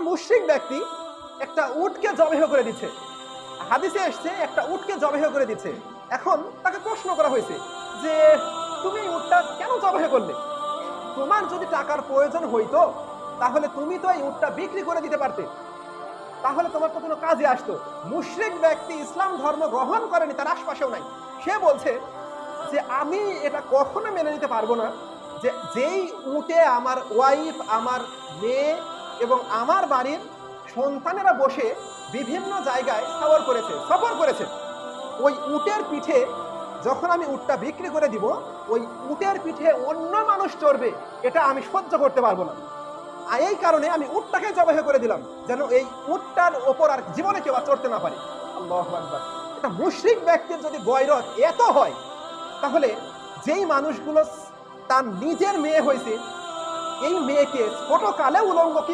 মুশরিক ব্যক্তি একটা উটকে জবেহ করে দিচ্ছে। হাদিসে এসছে, একটা উটকে জবেহ করে দিচ্ছে। এখন তাকে প্রশ্ন করা হয়েছে যে, তুমি উটটা কেন জবেহ করলে? তোমার যদি টাকার প্রয়োজন হইতো, তাহলে তুমি তো এই উটটা বিক্রি করে দিতে পারতে। তাহলে তোমার তো কোনো কাজে আসতো। মুশরিক ব্যক্তি ইসলাম ধর্ম গ্রহণ করেনি, তার আশপাশেও নাই। সে বলছে যে, আমি এটা কখনো মেনে নিতে পারব না যে, যেই উটে আমার ওয়াইফ আমার মেয়ে এবং আমার বাড়ির সন্তানেরা বসে বিভিন্ন জায়গায় সফর করেছে সফর করেছে। ওই উটের পিঠে যখন আমি উটটা বিক্রি করে দিব, ওই উটের পিঠে অন্য মানুষ চড়বে, এটা আমি সহ্য করতে পারব না। আর এই কারণে আমি উটটাকে জবাহ করে দিলাম, যেন এই উটটার ওপর আর জীবনে কেউ চড়তে না পারে। এটা মুশরিক ব্যক্তির যদি গয়রত এত হয়, তাহলে যেই মানুষগুলো তার নিজের মেয়ে হয়েছে, এই মেয়েকে ছোট কালে উলঙ্গ কি